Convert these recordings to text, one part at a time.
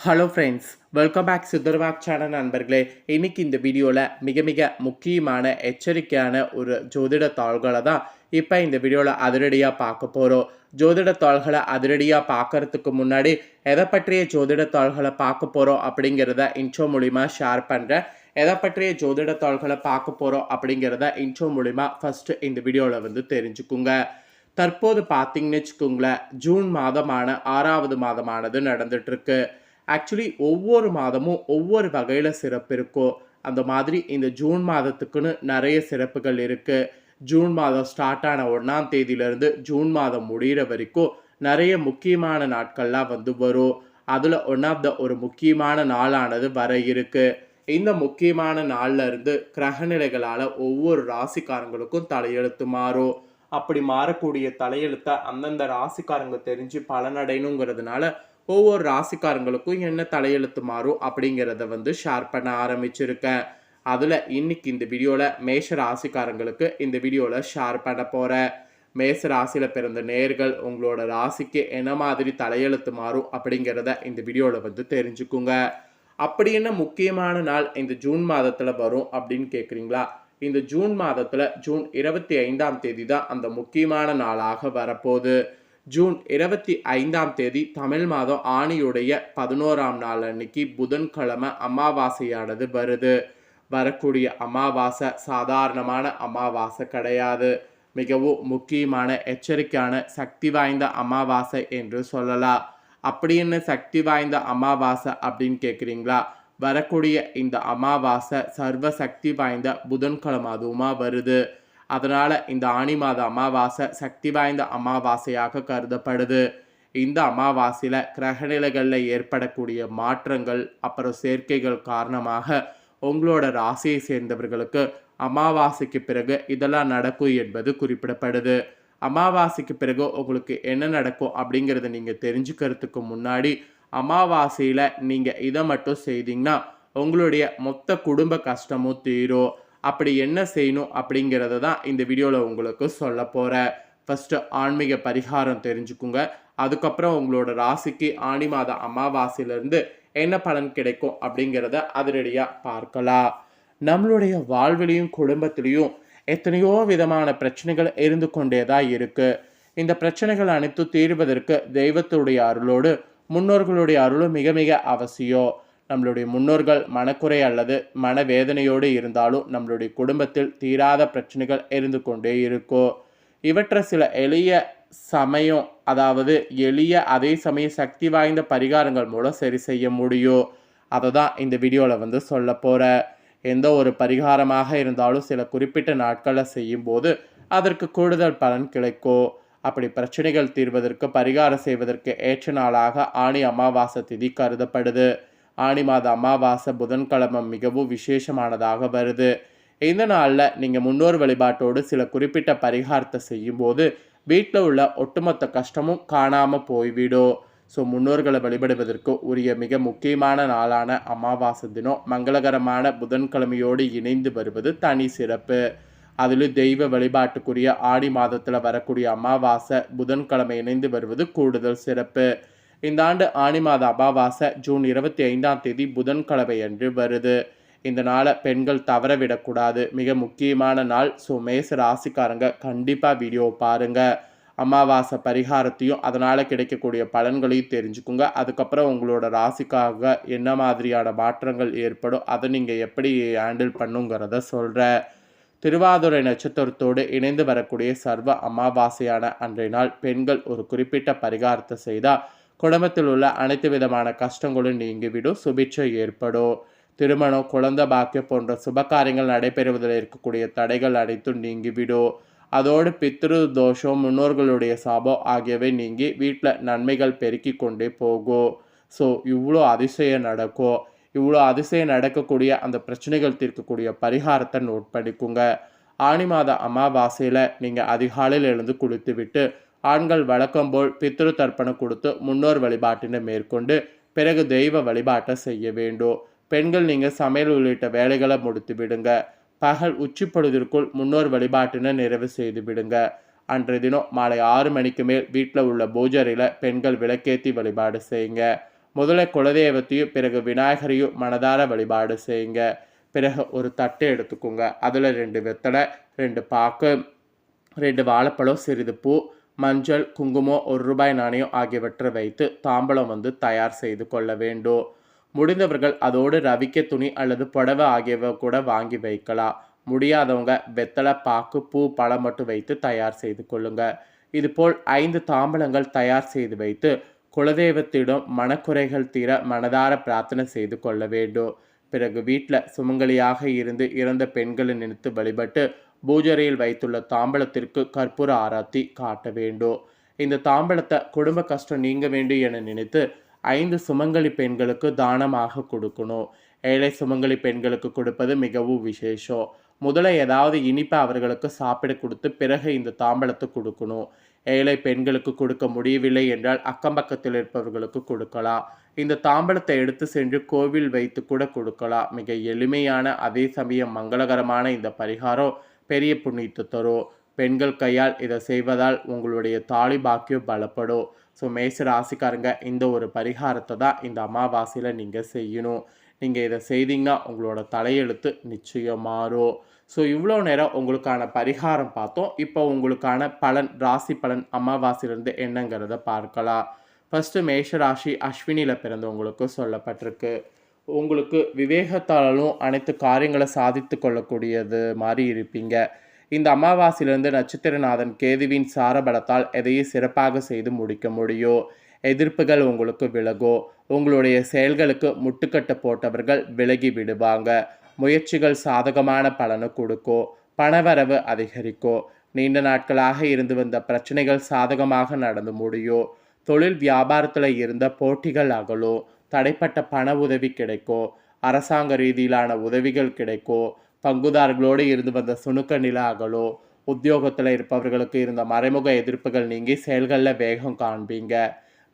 Hello friends welcome back Sudharvak channel நண்பர்களே. இன்னைக்கு இந்த வீடியோவில் மிக மிக முக்கியமான எச்சரிக்கையான ஒரு ஜோதிட தாள்களை தான் இப்போ இந்த வீடியோவில் அதிரடியாக பார்க்க போகிறோம் ஜோதிட தாள்களை அதிரடியாக பார்க்கறதுக்கு முன்னாடி எதை பற்றிய ஜோதிட தாள்களை பார்க்க போகிறோம் அப்படிங்கிறத இன்ட்ரோ மூலிமா ஷேர் பண்ணுறேன் எதை பற்றிய ஜோதிட தாள்களை பார்க்க போகிறோம் அப்படிங்கிறத இன்ட்ரோ மூலிமா ஃபஸ்ட்டு இந்த வீடியோவில் வந்து தெரிஞ்சுக்குங்க. தற்போது பார்த்தீங்கன்னு வச்சுக்கோங்களேன் ஜூன் மாதமான ஆறாவது மாதமானது நடந்துட்டுருக்கு ஆக்சுவலி ஒவ்வொரு மாதமும் ஒவ்வொரு வகையில் சிறப்பு இருக்கும் அந்த மாதிரி இந்த ஜூன் மாதத்துக்குன்னு நிறைய சிறப்புகள் இருக்குது ஜூன் மாதம் ஸ்டார்ட் ஆன ஒன்றாம் தேதியிலேருந்து ஜூன் மாதம் முடிகிற வரைக்கும் நிறைய முக்கியமான நாட்கள்லாம் வந்து வரும். அதில் ஒன் ஆஃப் த ஒரு முக்கியமான நாளானது வர இருக்குது இந்த முக்கியமான நாளில் இருந்து கிரகநிலைகளால் ஒவ்வொரு ராசிக்காரங்களுக்கும் தலையெழுத்து மாறும். அப்படி மாறக்கூடிய தலையெழுத்தை அந்தந்த ராசிக்காரங்க தெரிஞ்சு பலனடையணுங்கிறதுனால ஒவ்வொரு ராசிக்காரங்களுக்கும் என்ன தலையெழுத்து மாறும் அப்படிங்கிறத வந்து ஷேர் பண்ண ஆரம்பிச்சிருக்கேன். அதில் இன்னைக்கு இந்த வீடியோவில் மேஷ ராசிக்காரங்களுக்கு இந்த வீடியோவில் ஷேர் பண்ண போகிறேன் மேச ராசியில் பிறந்த நேர்கள் உங்களோட ராசிக்கு என்ன மாதிரி தலையெழுத்து மாறும் அப்படிங்கிறத இந்த வீடியோவில் வந்து தெரிஞ்சுக்குங்க. அப்படி என்ன முக்கியமான நாள் இந்த ஜூன் மாதத்தில் வரும் அப்படின்னு கேட்குறீங்களா இந்த ஜூன் மாதத்தில் ஜூன் இருபத்தி ஐந்தாம் தேதி தான் அந்த முக்கியமான நாளாக வரப்போகுது. ஜூன் இருபத்தி ஐந்தாம் தேதி தமிழ் மாதம் ஆணியுடைய பதினோராம் நாள் அன்னைக்கு புதன்கிழமை அமாவாசையானது வருது. வரக்கூடிய அமாவாசை சாதாரணமான அமாவாசை கிடையாது. மிகவும் முக்கியமான எச்சரிக்கையான சக்தி வாய்ந்த அமாவாசை என்று சொல்லலாம். அப்படி என்ன சக்தி வாய்ந்த அமாவாசை அப்படின்னு கேட்குறீங்களா வரக்கூடிய இந்த அமாவாசை சர்வ சக்தி வாய்ந்த புதன்கிழமை அதுவுமா வருது. அதனால் இந்த ஆணி மாத அமாவாசை சக்தி வாய்ந்த அமாவாசையாக கருதப்படுது. இந்த அமாவாசையில் கிரகநிலைகளில் ஏற்படக்கூடிய மாற்றங்கள் அப்புறம் சேர்க்கைகள் காரணமாக உங்களோட ராசியை சேர்ந்தவர்களுக்கு அமாவாசைக்கு பிறகு இதெல்லாம் நடக்கும் என்பது குறிப்பிடப்படுது. அமாவாசைக்கு பிறகு உங்களுக்கு என்ன நடக்கும் அப்படிங்கிறத நீங்கள் தெரிஞ்சுக்கிறதுக்கு முன்னாடி அமாவாசையில் நீங்கள் இதை மட்டும் செய்தீங்கன்னா உங்களுடைய மொத்த குடும்ப கஷ்டமும் தீரும். அப்படி என்ன செய்யணும் அப்படிங்கிறத தான் இந்த வீடியோவில் உங்களுக்கு சொல்ல போகிறேன் ஃபஸ்ட்டு ஆன்மீக பரிகாரம் தெரிஞ்சுக்குங்க. அதுக்கப்புறம் உங்களோட ராசிக்கு ஆணி மாத அமாவாசையிலேருந்து என்ன பலன் கிடைக்கும் அப்படிங்கிறத அதிரடியாக பார்க்கலாம். நம்மளுடைய வாழ்விலையும் குடும்பத்திலையும் எத்தனையோ விதமான பிரச்சனைகள் இருந்து கொண்டே தான் இருக்குது இந்த பிரச்சனைகள் அனைத்தும் தீர்வதற்கு தெய்வத்துடைய அருளோடு முன்னோர்களுடைய அருளும் மிக மிக அவசியம். நம்மளுடைய முன்னோர்கள் மனக்குறை அல்லது மனவேதனையோடு இருந்தாலும் நம்மளுடைய குடும்பத்தில் தீராத பிரச்சனைகள் இருந்து கொண்டே இருக்கும் இவற்றை சில எளிய சமயம் அதாவது எளிய அதே சமயம் சக்தி வாய்ந்த பரிகாரங்கள் மூலம் சரி செய்ய முடியும் அதை தான் இந்த வீடியோவில் வந்து சொல்ல போகிற எந்த ஒரு பரிகாரமாக இருந்தாலும் சில குறிப்பிட்ட நாட்களில் செய்யும்போது அதற்கு கூடுதல் பலன் கிடைக்கும் அப்படி பிரச்சனைகள் தீர்வதற்கு பரிகாரம் செய்வதற்கு ஏற்ற நாளாக ஆணி அமாவாசை திதி கருதப்படுது. ஆணி மாத அமாவாசை புதன்கிழமை மிகவும் விசேஷமானதாக வருது. இந்த நாளில் நீங்கள் முன்னோர் வழிபாட்டோடு சில குறிப்பிட்ட பரிகாரத்தை செய்யும்போது வீட்டில் உள்ள ஒட்டுமொத்த கஷ்டமும் காணாமல் போய்விடும். ஸோ முன்னோர்களை வழிபடுவதற்கு உரிய மிக முக்கியமான நாளான அமாவாசை தினம் மங்களகரமான புதன்கிழமையோடு இணைந்து வருவது தனி சிறப்பு. அதிலும் தெய்வ வழிபாட்டுக்குரிய ஆடி மாதத்தில் வரக்கூடிய அமாவாசை புதன்கிழமை இணைந்து வருவது கூடுதல் சிறப்பு. இந்த ஆண்டு ஆணி மாத அமாவாசை ஜூன் இருபத்தி ஐந்தாம் தேதி புதன்கிழமை அன்று வருது. இந்த நாளை பெண்கள் தவற விடக்கூடாது மிக முக்கியமான நாள் ஸோ மேச ராசிக்காரங்க கண்டிப்பாக வீடியோ பாருங்கள் அமாவாசை பரிகாரத்தையும் அதனால் கிடைக்கக்கூடிய பலன்களையும் தெரிஞ்சுக்குங்க. அதுக்கப்புறம் உங்களோட ராசிக்காக என்ன மாதிரியான மாற்றங்கள் ஏற்படும் அதை நீங்கள் எப்படி ஹேண்டில் பண்ணுங்கிறத சொல்கிறேன் திருவாதுரை நட்சத்திரத்தோடு இணைந்து வரக்கூடிய சர்வ அமாவாசையான அன்றைய நாள் பெண்கள் ஒரு குறிப்பிட்ட பரிகாரத்தை செய்தால் குடும்பத்தில் உள்ள அனைத்து விதமான கஷ்டங்களும் நீங்கிவிடும். சுபிட்சை ஏற்படும். திருமணம் குழந்தை பாக்கியம் போன்ற சுபகாரியங்கள் நடைபெறுவதில் இருக்கக்கூடிய தடைகள் அனைத்தும் நீங்கிவிடும். அதோடு பித்ரு தோஷம் முன்னோர்களுடைய சாபம் ஆகியவை நீங்கி வீட்டில் நன்மைகள் பெருக்கி கொண்டே போகும். ஸோ இவ்வளோ அதிசயம் நடக்கும். இவ்வளோ அதிசயம் நடக்கக்கூடிய அந்த பிரச்சனைகள் தீர்க்கக்கூடிய பரிகாரத்தை நோட் பண்ணிக்கோங்க. ஆணி மாத அமாவாசையில் நீங்கள் அதிகாலையில் எழுந்து குளித்து விட்டு ஆண்கள் வழக்கம் போல் பித்ரு தர்ப்பணம் கொடுத்து முன்னோர் வழிபாட்டினை மேற்கொண்டு பிறகு தெய்வ வழிபாட்டை செய்ய வேண்டும். பெண்கள் நீங்கள் சமையல் உள்ளிட்ட வேலைகளை முடித்து விடுங்க பகல் உச்சி பொழுதிற்குள் முன்னோர் வழிபாட்டினை நிறைவு செய்து விடுங்க அன்றைய தினம் மாலை ஆறு மணிக்கு மேல் வீட்டில் உள்ள பூஜரையில் பெண்கள் விளக்கேற்றி வழிபாடு செய்யுங்க. முதல்ல குலதெய்வத்தையும் பிறகு விநாயகரையும் மனதார வழிபாடு செய்யுங்க. பிறகு ஒரு தட்டை எடுத்துக்கோங்க. அதில் ரெண்டு வெத்தலை ரெண்டு பாக்கு ரெண்டு வாழைப்பழம் சிறிது பூ மஞ்சள் குங்குமம் ஒரு ரூபாய் நாணயம் ஆகியவற்றை வைத்து தாம்பலம் வந்து தயார் செய்து கொள்ள வேண்டும். முடிந்தவர்கள் அதோடு ரவிக்க துணி அல்லது புடவை ஆகியவை கூட வாங்கி வைக்கலாம். முடியாதவங்க வெத்தலை பாக்கு பூ பழம் மட்டும் வைத்து தயார் செய்து கொள்ளுங்க. இதுபோல் ஐந்து தாம்பலங்கள் தயார் செய்து வைத்து குலதெய்வத்திடம் மனக்குறைகள் தீர மனதார பிரார்த்தனை செய்து கொள்ள வேண்டும். பிறகு வீட்டில் சுமங்கலியாக இருந்து இறந்த பெண்களை நினைத்து வழிபட்டு பூஜரையில் வைத்துள்ள தாம்பலத்திற்கு கற்பூர ஆராத்தி காட்ட வேண்டும். இந்த தாம்பலத்தை குடும்ப கஷ்டம் நீங்க வேண்டும் என நினைத்து ஐந்து சுமங்கலி பெண்களுக்கு தானமாக கொடுக்கணும். ஏழை சுமங்கலி பெண்களுக்கு கொடுப்பது மிகவும் விசேஷம். முதல்ல ஏதாவது இனிப்பை அவர்களுக்கு சாப்பிட கொடுத்து பிறகு இந்த தாம்பலத்தை கொடுக்கணும். ஏழை பெண்களுக்கு கொடுக்க முடியவில்லை என்றால் அக்கம் பக்கத்தில் இருப்பவர்களுக்கு கொடுக்கலாம். இந்த தாம்பலத்தை எடுத்து சென்று கோவில் வைத்து கூட கொடுக்கலாம். மிக எளிமையான அதே சமயம் மங்களகரமான இந்த பரிகாரம் பெரிய புண்ணியத்தை தரும் பெண்கள் கையால் இதை செய்வதால் உங்களுடைய தாலி பாக்கியம் பலப்படும் ஸோ மேச ராசிக்காரங்க இந்த ஒரு பரிகாரத்தை தான் இந்த அமாவாசையில் நீங்கள் செய்யணும். நீங்கள் இதை செய்தீங்கன்னா உங்களோட தலையெழுத்து நிச்சயம் மாறும். ஸோ இவ்வளோ நேரம் உங்களுக்கான பரிகாரம் பார்த்தோம். இப்போ உங்களுக்கான பலன் ராசி பலன் அமாவாசையிலேருந்து என்னங்கிறத பார்க்கலாம். ஃபஸ்ட்டு மேஷராசி அஸ்வினியில் பிறந்தவங்களுக்கு சொல்லப்பட்டிருக்கு. உங்களுக்கு விவேகத்தாலும் அனைத்து காரியங்களை சாதித்து கொள்ளக்கூடியது மாதிரி இருப்பீங்க. இந்த அமாவாசையிலிருந்து நட்சத்திரநாதன் கேதுவின் சாரபலத்தால் எதையும் சிறப்பாக செய்து முடிக்க முடியும் எதிர்ப்புகள் உங்களுக்கு விலகோ உங்களுடைய செயல்களுக்கு முட்டுக்கட்டை போட்டவர்கள் விலகி விடுவாங்க. முயற்சிகள் சாதகமான பலனை கொடுக்கும் பணவரவு அதிகரிக்கும் நீண்ட நாட்களாக இருந்து வந்த பிரச்சனைகள் சாதகமாக நடந்து முடியும் தொழில் வியாபாரத்தில் இருந்த போட்டிகள் அகலும் தடைப்பட்ட பண உதவி கிடைக்கும் அரசாங்க ரீதியிலான உதவிகள் கிடைக்கும் பங்குதாரர்களோடு இருந்து வந்த சுணுக்க நில ஆகலோ உத்தியோகத்தில் இருப்பவர்களுக்கு இருந்த மறைமுக எதிர்ப்புகள் நீங்கி செயல்களில் வேகம் காண்பீங்க.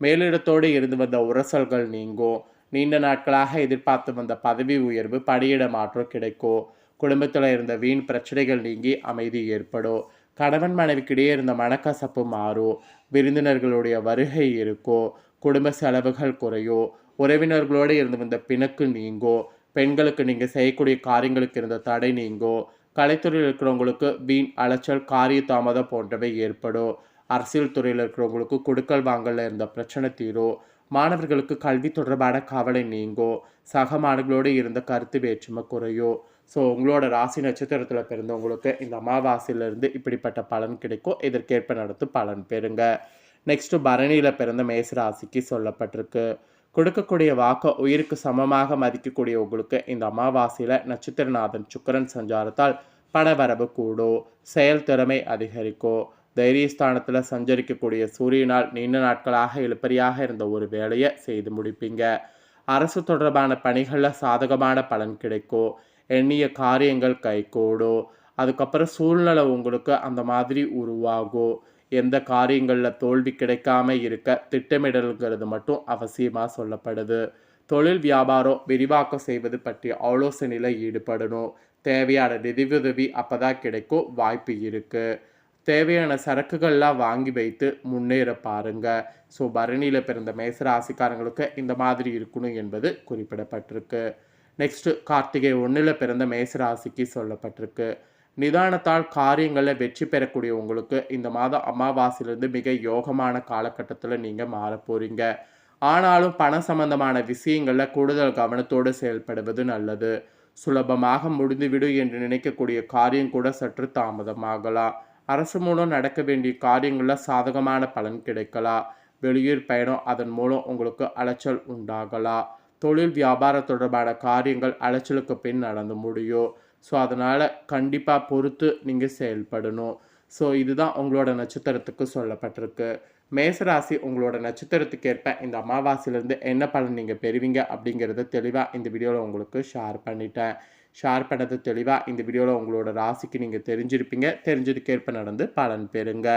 மேலிடத்தோடு இருந்து வந்த உரசல்கள் நீங்கும் நீண்ட நாட்களாக எதிர்பார்த்து வந்த பதவி உயர்வு பணியிட மாற்றம் கிடைக்கும் குடும்பத்தில் இருந்த வீண் பிரச்சனைகள் நீங்கி அமைதி ஏற்படும் கணவன் மனைவிக்கிடையே இருந்த மனக்கசப்பு மாறும் விருந்தினர்களுடைய வருகை இருக்கும் குடும்ப செலவுகள் குறையும் உறவினர்களோடு இருந்து வந்த பிணக்கு நீங்கோ பெண்களுக்கு நீங்கள் செய்யக்கூடிய காரியங்களுக்கு இருந்த தடை நீங்கோ கலைத்துறையில் இருக்கிறவங்களுக்கு வீண் அலைச்சல் காரிய தாமதம் போன்றவை ஏற்படும். அரசியல் துறையில் இருக்கிறவங்களுக்கு கொடுக்கல் வாங்கல இருந்த பிரச்சனை தீரும். மாணவர்களுக்கு கல்வி தொடர்பான கவலை நீங்கோ சக மாணவர்களோடு இருந்த கருத்து வேற்றுமை குறையும் ஸோ உங்களோட ராசி நட்சத்திரத்தில் பிறந்தவங்களுக்கு இந்த அமாவாசையிலிருந்து இப்படிப்பட்ட பலன் கிடைக்கும். இதற்கேற்ப நடத்து பலன் பெறுங்க. நெக்ஸ்ட்டு பரணியில் பிறந்த மேச ராசிக்கு சொல்லப்பட்டிருக்கு. கொடுக்கக்கூடிய வாக்க உயிருக்கு சமமாக மதிக்கக்கூடிய உங்களுக்கு இந்த அமாவாசையில் நட்சத்திரநாதன் சுக்கரன் சஞ்சாரத்தால் பணவரவு கூடும் செயல் திறமை அதிகரிக்கும் தைரியஸ்தானத்தில் சஞ்சரிக்கக்கூடிய சூரியனால் நீண்ட நாட்களாக இழுப்பறியாக இருந்த ஒரு வேலையை செய்து முடிப்பீங்க. அரசு தொடர்பான பணிகளில் சாதகமான பலன் கிடைக்கும் எண்ணிய காரியங்கள் கைகூடும் அதுக்கப்புறம் சூழ்நிலை உங்களுக்கு அந்த மாதிரி உருவாகும் எந்த காரியங்களில் தோல்வி கிடைக்காம இருக்க திட்டமிடல்கிறது மட்டும் அவசியமாக சொல்லப்படுது. தொழில் வியாபாரம் விரிவாக்கம் செய்வது பற்றிய ஆலோசனையில் ஈடுபடணும். தேவையான நிதியுதவி அப்போ தான் கிடைக்கும் வாய்ப்பு இருக்குது தேவையான சரக்குகள்லாம் வாங்கி வைத்து முன்னேற பாருங்க. ஸோ பரணியில் பிறந்த மேசராசிக்காரங்களுக்கு இந்த மாதிரி இருக்கணும் என்பது குறிப்பிடப்பட்டிருக்கு. நெக்ஸ்ட்டு கார்த்திகை ஒன்றில் பிறந்த மேசராசிக்கு சொல்லப்பட்டிருக்கு. நிதானத்தால் காரியங்களில் வெற்றி பெறக்கூடிய உங்களுக்கு இந்த மாதம் அமாவாசையிலிருந்து மிக யோகமான காலகட்டத்தில் நீங்கள் மாற போகிறீங்க ஆனாலும் பண சம்பந்தமான விஷயங்களில் கூடுதல் கவனத்தோடு செயல்படுவது நல்லது. சுலபமாக முடிந்துவிடும் என்று நினைக்கக்கூடிய காரியம் கூட சற்று தாமதமாகலாம். அரசு மூலம் நடக்க வேண்டிய காரியங்களில் சாதகமான பலன் கிடைக்கலாம். வெளியூர் பயணம் அதன் மூலம் உங்களுக்கு அலைச்சல் உண்டாகலாம். தொழில் வியாபாரம் தொடர்பான காரியங்கள் அலைச்சலுக்கு பின் நடந்து முடியும். ஸோ அதனால் கண்டிப்பாக பொறுத்து நீங்கள் செயல்படணும். ஸோ இதுதான் உங்களோட நட்சத்திரத்துக்கு சொல்லப்பட்டிருக்கு. மேசராசி உங்களோட நட்சத்திரத்துக்கு ஏற்ப இந்த அமாவாசையிலேருந்து என்ன பலன் நீங்கள் பெறுவீங்க அப்படிங்கிறத தெளிவாக இந்த வீடியோவில் உங்களுக்கு ஷேர் பண்ணிட்டேன். ஷேர் பண்ணது தெளிவாக இந்த வீடியோவில் உங்களோட ராசிக்கு நீங்கள் தெரிஞ்சிருப்பீங்க. தெரிஞ்சதுக்கேற்ப நடந்து பலன் பெறுங்க.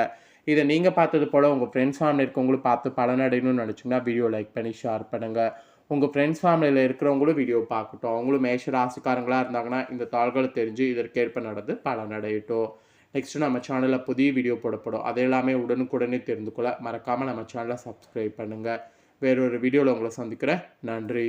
இதை நீங்கள் பார்த்தது போல் உங்கள் ஃப்ரெண்ட்ஸ் ஃபேமிலி இருக்கவங்களும் பார்த்து பலன் அடையணும்னு நினச்சிங்கன்னா வீடியோ லைக் பண்ணி ஷேர் பண்ணுங்கள் உங்கள் ஃப்ரெண்ட்ஸ் ஃபேமிலியில் இருக்கிறவங்களும் வீடியோ பார்க்கட்டும். அவங்களும் மேஷ ராசிக்காரங்களாக இருந்தாங்கன்னா இந்த தாள்களை தெரிஞ்சு இதற்கேற்ப நடந்து பலன் நடையட்டும் நெக்ஸ்ட்டு நம்ம சேனலில் புதிய வீடியோ போடப்படும். அது எல்லாமே உடனுக்குடனே தெரிந்து கொள்ள மறக்காமல் நம்ம சேனலை சப்ஸ்கிரைப் பண்ணுங்கள் வேறொரு வீடியோவில் உங்களை சந்திக்கிறேன். நன்றி.